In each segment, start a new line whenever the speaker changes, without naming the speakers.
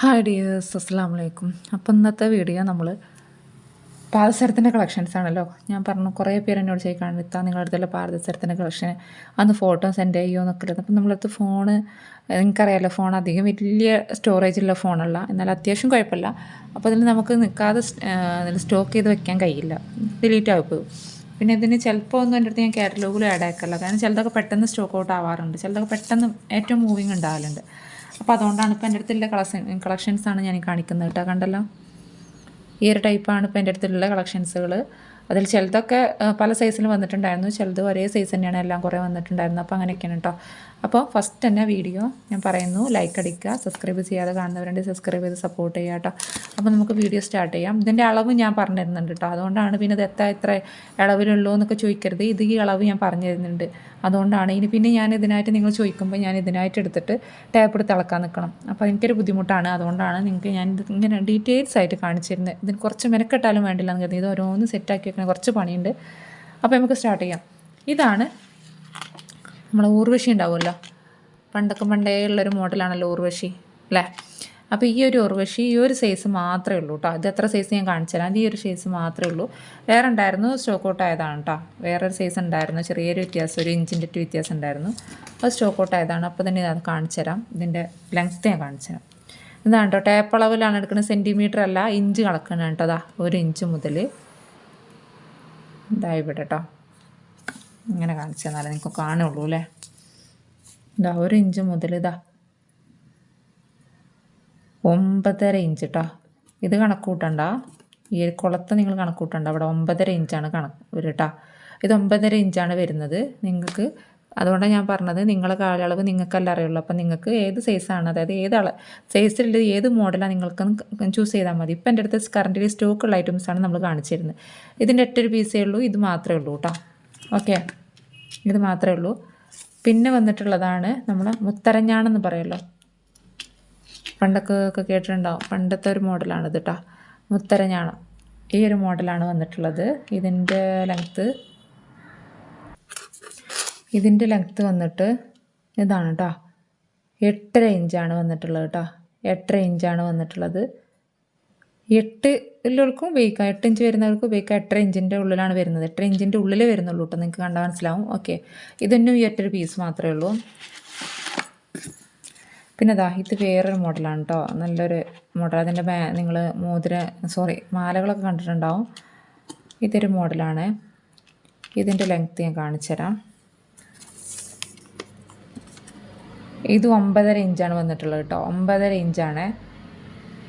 Hi dears അസ്സാം വലൈക്കും അപ്പോൾ ഇന്നത്തെ വീഡിയോ നമ്മൾ പാദസരത്തിന്റെ കളക്ഷൻസ് ആണല്ലോ. ഞാൻ പറഞ്ഞു കുറേ പേര് എന്നോട് ചോദിക്കാണ് ഇത്താ നിങ്ങളുടെ അടുത്തുള്ള പാദസരത്തിന്റെ കളക്ഷൻ അന്ന് ഫോട്ടോ സെൻഡ് ചെയ്യുമോ എന്നൊക്കെ ഉള്ളത്. അപ്പം നമ്മളടുത്ത് ഫോണ് നിങ്ങൾക്കറിയാമല്ലോ ഫോൺ അധികം വലിയ സ്റ്റോറേജുള്ള ഫോണല്ല എന്നാൽ അത്യാവശ്യം കുഴപ്പമില്ല. അപ്പോൾ അതിൽ നമുക്ക് നിൽക്കാതെ സ്റ്റോക്ക് ചെയ്ത് വെക്കാൻ കഴിയില്ല. ഡിലീറ്റ് ആയി പോകും പിന്നെ ഇതിന് ചിലപ്പോൾ ഒന്നും എന്റെ അടുത്ത് ഞാൻ കാറ്റലോഗിൽ ആഡ് ആക്കല്ല കാരണം ചിലതൊക്കെ പെട്ടെന്ന് സ്റ്റോക്ക് ഔട്ട് ആവാറുണ്ട്. ചിലതൊക്കെ പെട്ടെന്ന് ഏറ്റവും മൂവിങ് ഉണ്ടാവലുണ്ട്. അപ്പോൾ അതുകൊണ്ടാണ് ഇപ്പോൾ എന്റെ അടുത്തുള്ള കളക്ഷൻ കളക്ഷൻസാണ് ഞാൻ കാണിക്കുന്നത് കേട്ടോ. കണ്ടല്ലോ? ഈ ഒരു ടൈപ്പാണ് ഇപ്പോൾ എന്റെ അടുത്തുള്ള കളക്ഷൻസുകൾ അതിൽ ചിലതൊക്കെ പല സൈസിൽ വന്നിട്ടുണ്ടായിരുന്നു. ചിലത് ഒരേ സൈസ് തന്നെയാണ് എല്ലാം കുറേ വന്നിട്ടുണ്ടായിരുന്നു. അപ്പോൾ അങ്ങനെയൊക്കെയാണ് കേട്ടോ അപ്പോൾ ഫസ്റ്റ് തന്നെ വീഡിയോ ഞാൻ പറയുന്നു. ലൈക്ക് അടിക്കുക സബ്സ്ക്രൈബ് ചെയ്യാതെ കാണുന്നവരുണ്ട് സബ്സ്ക്രൈബ് ചെയ്ത് സപ്പോർട്ട് ചെയ്യുക കേട്ടോ അപ്പോൾ നമുക്ക് വീഡിയോ സ്റ്റാർട്ട് ചെയ്യാം. ഇതിന്റെ അളവ് ഞാൻ പറഞ്ഞു തരുന്നുണ്ട് കേട്ടോ അതുകൊണ്ടാണ് പിന്നെ ഇത് എത്ര എത്ര അളവിലുള്ളൂ എന്നൊക്കെ ചോദിക്കരുത്. ഇത് ഈ അളവ് ഞാൻ പറഞ്ഞു തരുന്നുണ്ട് അതുകൊണ്ടാണ് ഇനി പിന്നെ ഞാൻ ഇതിനായിട്ട് നിങ്ങൾ ചോദിക്കുമ്പോൾ ഞാൻ ഇതിനായിട്ട് എടുത്തിട്ട് ടാപ്പ് എടുത്ത് അളക്കാൻ നിൽക്കണം. അപ്പോൾ എനിക്കൊരു ബുദ്ധിമുട്ടാണ്. അതുകൊണ്ടാണ് നിങ്ങൾക്ക് ഞാൻ ഇങ്ങനെ ഡീറ്റെയിൽസ് ആയിട്ട് കാണിച്ചിരുന്നത്. ഇതിന് കുറച്ച് മെനക്കെട്ടാലും വേണ്ടില്ല എന്ന് കരുതി. ഇത് ഓരോന്ന് സെറ്റാക്കി വെക്കണ കുറച്ച് പണിയുണ്ട്. അപ്പോൾ നമുക്ക് സ്റ്റാർട്ട് ചെയ്യാം. ഇതാണ് നമ്മളെ ഊർവശി ഉണ്ടാവുമല്ലോ. പണ്ടൊക്കെ പണ്ടേ ഉള്ളൊരു മോഡലാണല്ലോ ഊർവശി അല്ലേ? അപ്പോൾ ഈ ഒരു ഉർവശി ഈ ഒരു സൈസ് മാത്രമേ ഉള്ളൂ കേട്ടോ ഇത് എത്ര സൈസ് ഞാൻ കാണിച്ചാലും തരാം ഇത് ഈ ഒരു സൈസ് മാത്രമേ ഉള്ളൂ. വേറെ ഉണ്ടായിരുന്നു സ്റ്റോക്ക് ഔട്ട് ആയതാണ് കേട്ടോ വേറൊരു സൈസ് ഉണ്ടായിരുന്നു. ചെറിയൊരു വ്യത്യാസം ഒരു ഇഞ്ചിന്റെ ഒരു വ്യത്യാസം ഉണ്ടായിരുന്നു. അത് സ്റ്റോക്ക് ഔട്ട് ആയതാണ്. അപ്പോൾ തന്നെ ഞാൻ കാണിച്ചു തരാം ഇതിന്റെ ലെങ്ത്ത് ഞാൻ കാണിച്ചു തരാം ഇതാണ് കേട്ടോ ടേപ്പ് അളവിലാണ് എടുക്കുന്നത്. സെന്റിമീറ്റർ അല്ല ഇഞ്ച് കളക്കണം കേട്ടോ അതാ ഒരു ഇഞ്ച് മുതൽ ഇതാ വിടട്ടോ ഇങ്ങനെ കാണിച്ചു തന്നാലേ നിങ്ങൾക്ക് കാണുള്ളൂ അല്ലേ? ഇതാ ഒരു ഇഞ്ച് മുതൽ ഇതാ. ഒമ്പതര ഇഞ്ച് കേട്ടോ ഇത് കണക്ക് കൂട്ടണ്ട ഈ ഒരു കുളത്ത് നിങ്ങൾ കണക്ക് കൂട്ടണ്ട അവിടെ ഒമ്പതര ഇഞ്ചാണ് കണക്ക് കേട്ടോ ഇത് ഒമ്പതര ഇഞ്ചാണ് വരുന്നത്. നിങ്ങൾക്ക് അതുകൊണ്ടാണ് ഞാൻ പറഞ്ഞത് നിങ്ങളെ കാലയളവ് നിങ്ങൾക്കല്ല അറിയുള്ളൂ. അപ്പം നിങ്ങൾക്ക് ഏത് സൈസാണ് അതായത് ഏത് അള സൈസിലുള്ള ഏത് മോഡലാണ് നിങ്ങൾക്ക് ചൂസ് ചെയ്താൽ മതി. ഇപ്പം എന്റെ അടുത്ത് കറണ്ടിൽ സ്റ്റോക്കുള്ള ഐറ്റംസാണ് നമ്മൾ കാണിച്ചിരുന്നത്. ഇതിന്റെ ഒറ്റൊരു പീസേ ഉള്ളൂ ഇത് മാത്രമേ ഉള്ളൂ കേട്ടോ. ഓക്കെ ഇത് മാത്രമേ ഉള്ളൂ. പിന്നെ വന്നിട്ടുള്ളതാണ് നമ്മൾ മുത്തരഞ്ഞാണെന്ന് പറയുമല്ലോ പണ്ടൊക്കെ ഒക്കെ കേട്ടിട്ടുണ്ടാവും. പണ്ടത്തെ ഒരു മോഡലാണിത് കേട്ടോ മുത്തരഞ്ഞാണം. ഈ ഒരു മോഡലാണ് വന്നിട്ടുള്ളത്. ഇതിന്റെ ലെങ്ത്ത് ഇതിന്റെ ലെങ്ത്ത് വന്നിട്ട് ഇതാണ് കേട്ടോ എട്ടര ഇഞ്ചാണ് വന്നിട്ടുള്ളത് കേട്ടോ എട്ടര ഇഞ്ചാണ് വന്നിട്ടുള്ളത്. എട്ട് ഉള്ളവർക്കും ഉപയോഗിക്കാം എട്ട് ഇഞ്ച് വരുന്നവർക്ക് ഉപയോഗിക്കാം എട്ടര ഇഞ്ചിന്റെ ഉള്ളിലാണ് വരുന്നത്. എട്ടര ഇഞ്ചിന്റെ ഉള്ളിലേ വരുന്നുള്ളൂ കേട്ടോ നിങ്ങൾക്ക് കണ്ടാൽ മനസ്സിലാവും. ഓക്കെ ഇതൊന്നും ഈ ഒറ്റൊരു പീസ് മാത്രമേ ഉള്ളൂ. പിന്നെ ദാ ഇത് വേറൊരു മോഡലാണ് കേട്ടോ നല്ലൊരു മോഡൽ അതിന്റെ ബാ നിങ്ങൾ മോതിര സോറി മാലകളൊക്കെ കണ്ടിട്ടുണ്ടാവും. ഇതൊരു മോഡലാണ് ഇതിന്റെ ലെങ്ത്ത് ഞാൻ കാണിച്ചു തരാം ഇത് ഒമ്പതര ഇഞ്ചാണ് വന്നിട്ടുള്ളത് കേട്ടോ. ഒമ്പതര ഇഞ്ചാണ്.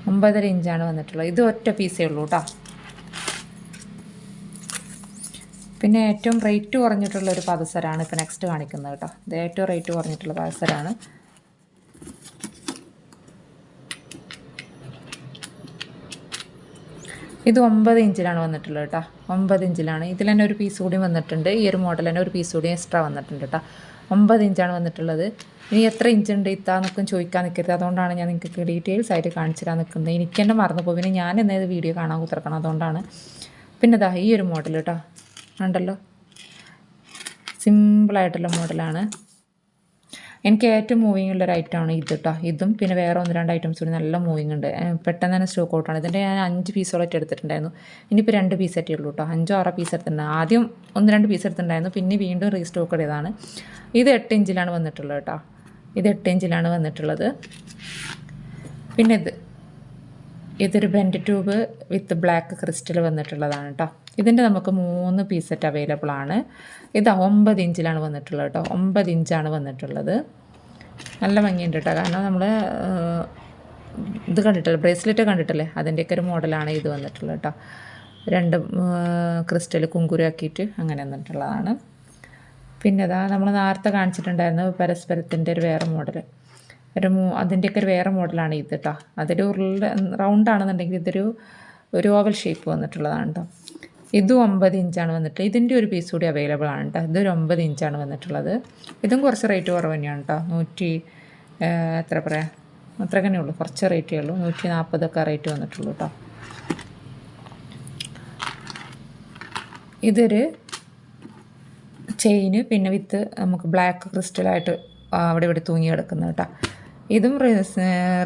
ഒമ്പതര ഇഞ്ചാണ് വന്നിട്ടുള്ളത്. ഇത് ഒറ്റ പീസേ ഉള്ളൂ കേട്ടോ. പിന്നെ ഏറ്റവും റേറ്റ് കുറഞ്ഞിട്ടുള്ള ഒരു പദസരമാണ് ഇപ്പോൾ നെക്സ്റ്റ് കാണിക്കുന്നത് കേട്ടോ. ഇത് ഏറ്റവും റേറ്റ് കുറഞ്ഞിട്ടുള്ള പദസരമാണ് ഇത് ഒമ്പത് ഇഞ്ചിലാണ് വന്നിട്ടുള്ളത് കേട്ടോ. ഒമ്പത് ഇഞ്ചിലാണ്. ഇതിൽ തന്നെ ഒരു പീസ് കൂടി വന്നിട്ടുണ്ട്. ഈ ഒരു മോഡൽ തന്നെ ഒരു പീസ് കൂടി എക്സ്ട്രാ വന്നിട്ടുണ്ട് കേട്ടോ. ഒമ്പത് ഇഞ്ചാണ് വന്നിട്ടുള്ളത്. ഇനി എത്ര ഇഞ്ച് ഉണ്ട് ഇത്താന്നൊക്കെ ചോദിക്കാൻ നിൽക്കരുത് അതുകൊണ്ടാണ് ഞാൻ നിങ്ങൾക്ക് ഡീറ്റെയിൽസ് ആയിട്ട് കാണിച്ചു തരാൻ നിൽക്കുന്നത് എനിക്ക് തന്നെ മറന്നു പോകും പിന്നെ ഞാൻ എന്നത് വീഡിയോ കാണാൻ കുത്തിറക്കണം. അതുകൊണ്ടാണ്. പിന്നെ ദാ ഈ ഒരു മോഡൽ കേട്ടോ ഉണ്ടല്ലോ സിമ്പിളായിട്ടുള്ള മോഡലാണ് എനിക്ക് ഏറ്റവും മൂവിങ് ഉള്ള ഒരു ഐറ്റമാണ് ഇത് കേട്ടോ ഇതും പിന്നെ വേറെ ഒന്ന് രണ്ട് ഐറ്റംസ് കൂടി നല്ല മൂവിങ് ഉണ്ട്. പെട്ടെന്ന് തന്നെ സ്റ്റോക്ക് ഔട്ടാണ് ഇതിന്റെ ഞാൻ അഞ്ച് പീസോളായിട്ട് എടുത്തിട്ടുണ്ടായിരുന്നു. ഇനിയിപ്പോൾ രണ്ട് പീസ് ആയിട്ടേ ഉള്ളൂ കേട്ടോ അഞ്ചോ ആറോ പീസ് എടുത്തിട്ടുണ്ട്. ആദ്യം ഒന്ന് രണ്ട് പീസ് എടുത്തിട്ടുണ്ടായിരുന്നു. പിന്നെ വീണ്ടും റീസ്റ്റോക്ക് ചെയ്തതാണ് ഇത് എട്ട് ഇഞ്ചിലാണ് വന്നിട്ടുള്ളത് കേട്ടോ ഇത് എട്ട് ഇഞ്ചിലാണ് വന്നിട്ടുള്ളത്. പിന്നെ ഇത്. ഇതൊരു bend tube with black crystal വന്നിട്ടുള്ളതാണ് കേട്ടോ ഇതിന്റെ നമുക്ക് മൂന്ന് പീസ് അവൈലബിൾ ആണ്. ഇത് ഒമ്പത് ഇഞ്ചിലാണ് വന്നിട്ടുള്ളത് കേട്ടോ ഒമ്പത് ഇഞ്ചാണ് വന്നിട്ടുള്ളത്. നല്ല ഭംഗിയുണ്ട് കേട്ടോ കാരണം നമ്മൾ ഇത് കണ്ടിട്ടില്ല? ബ്രേസ്ലെറ്റ് കണ്ടിട്ടില്ലേ? അതിന്റെയൊക്കെ ഒരു മോഡലാണ് ഇത് വന്നിട്ടുള്ളത് കേട്ടോ രണ്ട് ക്രിസ്റ്റൽ കുങ്കുരാക്കിയിട്ട് അങ്ങനെ വന്നിട്ടുള്ളതാണ്. പിന്നെ അതാ നമ്മൾ നേരത്തെ കാണിച്ചിട്ടുണ്ടായിരുന്നു പരസ്പരത്തിന്റെ ഒരു വേറെ മോഡൽ ഒരു അതിന്റെയൊക്കെ ഒരു വേറെ മോഡലാണ് ഇത് കേട്ടോ അതൊരു ഉരുള റൗണ്ട് ആണെന്നുണ്ടെങ്കിൽ ഇതൊരു ഒരു ഓവൽ ഷേപ്പ് വന്നിട്ടുള്ളതാണ് കേട്ടോ ഇതും ഒമ്പത് ഇഞ്ചാണ് വന്നിട്ട് ഇതിന്റെ ഒരു പീസ് കൂടി അവൈലബിൾ ആണ് കേട്ടോ ഇതൊരു ഒമ്പത് ഇഞ്ചാണ് വന്നിട്ടുള്ളത്. ഇതും കുറച്ച് റേറ്റ് കുറവ് തന്നെയാണ് കേട്ടോ നൂറ്റി എത്ര പറയാം? അത്ര തന്നെ ഉള്ളൂ. കുറച്ച് റേറ്റേ ഉള്ളൂ. നൂറ്റി നാൽപ്പതൊക്കെ റേറ്റ് വന്നിട്ടുള്ളൂ കേട്ടോ ഇതൊരു ചെയിന് പിന്നെ വിത്ത് നമുക്ക് ബ്ലാക്ക് ക്രിസ്റ്റലായിട്ട് അവിടെ ഇവിടെ തൂങ്ങി കിടക്കുന്നത് കേട്ടോ ഇതും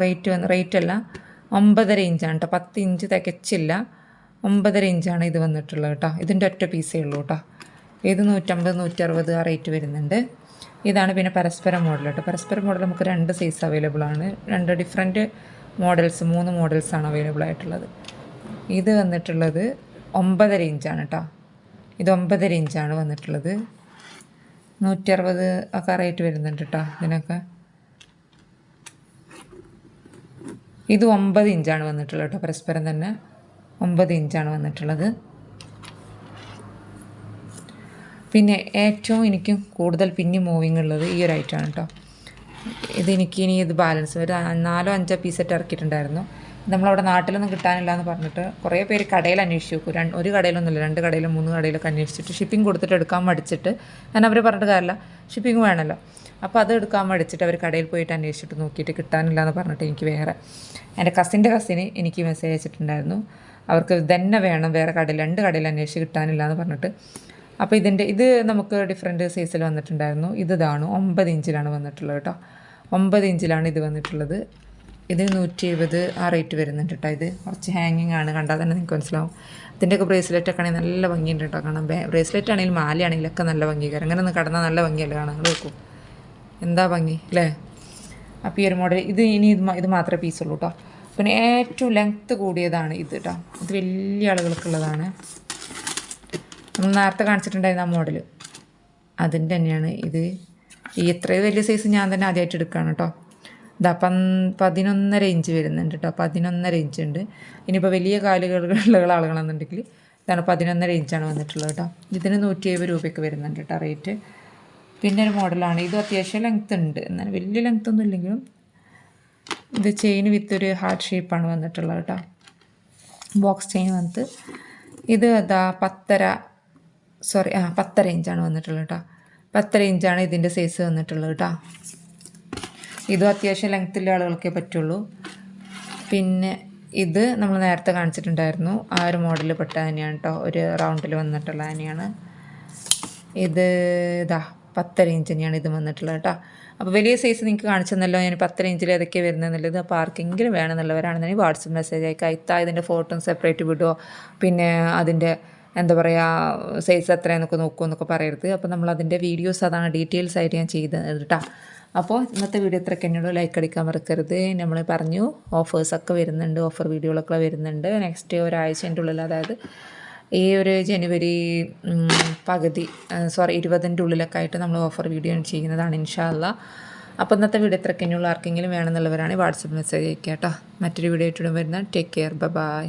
റേറ്റ് വന്ന് റേറ്റ് അല്ല ഒമ്പതര ഇഞ്ചാണ് കേട്ടോ പത്ത് ഇഞ്ച് തികച്ചില്ല. ഒമ്പതര ഇഞ്ചാണ് ഇത് വന്നിട്ടുള്ളത് കേട്ടോ ഇതിന്റെ ഒറ്റ പീസേ ഉള്ളൂ കേട്ടോ ഇത് നൂറ്റമ്പത് നൂറ്ററുപത് ആ റേറ്റ് വരുന്നുണ്ട്. ഇതാണ് പിന്നെ പരസ്പരം മോഡൽ കേട്ടോ പരസ്പരം മോഡൽ നമുക്ക് രണ്ട് സൈസ് അവൈലബിൾ ആണ്. രണ്ട് ഡിഫറെന്റ് മോഡൽസ് മൂന്ന് മോഡൽസാണ് അവൈലബിൾ ആയിട്ടുള്ളത്. ഇത് വന്നിട്ടുള്ളത് ഒമ്പതര ഇഞ്ചാണ് കേട്ടോ ഇത് ഒമ്പതര ഇഞ്ചാണ് വന്നിട്ടുള്ളത്. നൂറ്ററുപത് ഒക്കെ റേറ്റ് വരുന്നുണ്ട് കേട്ടോ ഇതിനൊക്കെ. ഇത് ഒമ്പത് ഇഞ്ചാണ് വന്നിട്ടുള്ളത് കേട്ടോ പരസ്പരം തന്നെ ഒമ്പത് ഇഞ്ചാണ് വന്നിട്ടുള്ളത്. പിന്നെ ഏറ്റവും എനിക്ക് കൂടുതൽ പിന്നെ മൂവിങ് ഉള്ളത് ഈ ഒരു ഐറ്റമാണ് കേട്ടോ. ഇത് എനിക്ക് ഇനി ഇത് ബാലൻസ് ഒരു നാലോ അഞ്ചോ പീസെറ്റ് ഇറക്കിയിട്ടുണ്ടായിരുന്നു. നമ്മളവിടെ നാട്ടിലൊന്നും കിട്ടാനില്ല എന്ന് പറഞ്ഞിട്ട് കുറേ പേര് കടയിൽ അന്വേഷിച്ചു. നോക്കും രണ്ട് ഒരു കടയിലൊന്നുമില്ല രണ്ട് കടയിലും മൂന്ന് കടയിലൊക്കെ അന്വേഷിച്ചിട്ട് ഷിപ്പിംഗ് കൊടുത്തിട്ട് എടുക്കാൻ മടിച്ചിട്ട് ഞാൻ അവർ പറഞ്ഞിട്ട് കാര്യമില്ല. ഷിപ്പിംഗ് വേണമല്ലോ. അപ്പോൾ അത് എടുക്കാൻ മടിച്ചിട്ട് അവർ കടയിൽ പോയിട്ട് അന്വേഷിച്ചിട്ട് നോക്കിയിട്ട് കിട്ടാനില്ല എന്ന് പറഞ്ഞിട്ട് എനിക്ക് വേറെ. എന്റെ കസിന്റെ കസിന് എനിക്ക് മെസ്സേജ് അയച്ചിട്ടുണ്ടായിരുന്നു. അവർക്ക് തന്നെ വേണം വേറെ കടയിൽ രണ്ട് കടയിൽ അന്വേഷിച്ച് കിട്ടാനില്ല എന്ന് പറഞ്ഞിട്ട്. അപ്പോൾ ഇതിന്റെ ഇത് നമുക്ക് ഡിഫറെന്റ് സൈസിൽ വന്നിട്ടുണ്ടായിരുന്നു. ഇത് ഇതാണ് ഒമ്പത് ഇഞ്ചിലാണ് വന്നിട്ടുള്ളത് കേട്ടോ. ഒമ്പത് ഇഞ്ചിലാണ് ഇത് വന്നിട്ടുള്ളത്. ഇത് നൂറ്റി എഴുപത് ആ റേറ്റ് വരുന്നുണ്ട് കേട്ടോ ഇത്. കുറച്ച് ഹാങ്ങിങ് ആണ്. കണ്ടാൽ തന്നെ നിങ്ങൾക്ക് മനസ്സിലാവും. ഇതിന്റെയൊക്കെ ബ്രേസ്ലെറ്റ് ഒക്കെ ആണെങ്കിൽ നല്ല ഭംഗിയുണ്ട് കേട്ടോ കാണാൻ. ബ്രേസ്ലെറ്റ് ആണെങ്കിലും മാലയാണെങ്കിലും ഒക്കെ നല്ല ഭംഗിക്കാരം അങ്ങനെ ഒന്ന് കടന്നാൽ നല്ല ഭംഗിയല്ലേ കാണാൻ? വെക്കും എന്താ ഭംഗി? അല്ലേ? അപ്പോൾ ഈ ഒരു മോഡൽ ഇത് ഇനി ഇത് ഇത് മാത്രമേ പീസുള്ളൂ കേട്ടോ. പിന്നെ ഏറ്റവും ലെങ്ത്ത് കൂടിയതാണ് ഇത് കേട്ടോ. ഇത് വലിയ ആളുകൾക്കുള്ളതാണ് നമ്മൾ നേരത്തെ കാണിച്ചിട്ടുണ്ടായിരുന്ന ആ മോഡൽ അതിന്റെ തന്നെയാണ് ഇത്. ഈ ഇത്രയും വലിയ സൈസ് ഞാൻ തന്നെ ആദ്യമായിട്ട് എടുക്കുകയാണ് കേട്ടോ. ഇതാ പന് പതിനൊന്നര ഇഞ്ച് വരുന്നുണ്ട് കേട്ടോ പതിനൊന്നര ഇഞ്ച് ഉണ്ട് ഇനിയിപ്പോൾ വലിയ കാലുകളുള്ള ആളുകളാണെന്നുണ്ടെങ്കിൽ ഇതാണ് പതിനൊന്നര ഇഞ്ചാണ് വന്നിട്ടുള്ളത് കേട്ടോ ഇതിന് നൂറ്റി എഴുപത് രൂപയ്ക്ക് വരുന്നുണ്ട് കേട്ടോ റേറ്റ്. പിന്നെ ഒരു മോഡലാണ്. ഇത് അത്യാവശ്യം ലെങ്ത് ഉണ്ട്. എന്നാൽ വലിയ ലെങ്ത് ഒന്നും ഇല്ലെങ്കിലും ഇത് ചെയിൻ വിത്ത് ഒരു ഹാർട്ട് ഷേപ്പാണ് വന്നിട്ടുള്ളത് കേട്ടോ ബോക്സ് ചെയിൻ വന്നിട്ട് ഇത് അതാ പത്തര സോറി ആ പത്തര ഇഞ്ചാണ് വന്നിട്ടുള്ളത് കേട്ടോ പത്തര ഇഞ്ചാണ് ഇതിന്റെ സൈസ് വന്നിട്ടുള്ളത് കേട്ടോ ഇതും അത്യാവശ്യം ലെങ്ത്തുള്ള ആളുകൾക്കേ പറ്റുള്ളൂ. പിന്നെ ഇത് നമ്മൾ നേരത്തെ കാണിച്ചിട്ടുണ്ടായിരുന്നു. ആ ഒരു മോഡൽ പെട്ട തന്നെയാണ് കേട്ടോ ഒരു റൗണ്ടിൽ വന്നിട്ടുള്ള തന്നെയാണ് ഇത് ഇതാ പത്തര ഇഞ്ച് തന്നെയാണ് ഇത് വന്നിട്ടുള്ളത് കേട്ടോ അപ്പോൾ വലിയ സൈസ് നിങ്ങൾക്ക് കാണിച്ചെന്നല്ലോ. ഞാൻ പത്തര ഇഞ്ചിൽ ഏതൊക്കെ വരുന്നതെന്നുള്ളത് അപ്പോൾ ആർക്കെങ്കിലും വേണമെന്നുള്ളവരാണെന്നുണ്ടെങ്കിൽ വാട്സപ്പ് മെസ്സേജ് അയക്കുക ഇത്ത ഇതിന്റെ ഫോട്ടോ സെപ്പറേറ്റ് വിടുമോ പിന്നെ അതിന്റെ എന്താ പറയുക സൈസ് എത്രയെന്നൊക്കെ നോക്കുമോ എന്നൊക്കെ പറയരുത്. അപ്പോൾ നമ്മൾ അതിന്റെ വീഡിയോസ് അതാണ് ഡീറ്റെയിൽസ് ആയിട്ട് ഞാൻ ചെയ്തത് കേട്ടോ അപ്പോൾ ഇന്നത്തെ വീഡിയോ ഇത്രയ്ക്ക്. എന്നോട് ലൈക്ക് അടിക്കാൻ മറക്കരുത്. നമ്മൾ പറഞ്ഞു ഓഫേഴ്സൊക്കെ വരുന്നുണ്ട് ഓഫർ വീഡിയോകളൊക്കെ വരുന്നുണ്ട്. നെക്സ്റ്റ് ഒരാഴ്ചന്റെ ഉള്ളിൽ അതായത് ഈ ഒരു ജനുവരി പകുതി സോറി ഇരുപതിന്റെ ഉള്ളിലൊക്കെ ആയിട്ട് നമ്മൾ ഓഫർ വീഡിയോ ചെയ്യുന്നതാണ് ഇൻഷാല്ല അപ്പോൾ ഇന്നത്തെ വീഡിയോ ഇത്രയ്ക്ക്. ആർക്കെങ്കിലും വേണമെന്നുള്ളവരാണെങ്കിൽ വാട്സപ്പ് മെസ്സേജ് അയക്കുക കേട്ടോ. മറ്റൊരു വീഡിയോ ആയിട്ട് വരുന്ന ടേക്ക് കെയർ ബൈ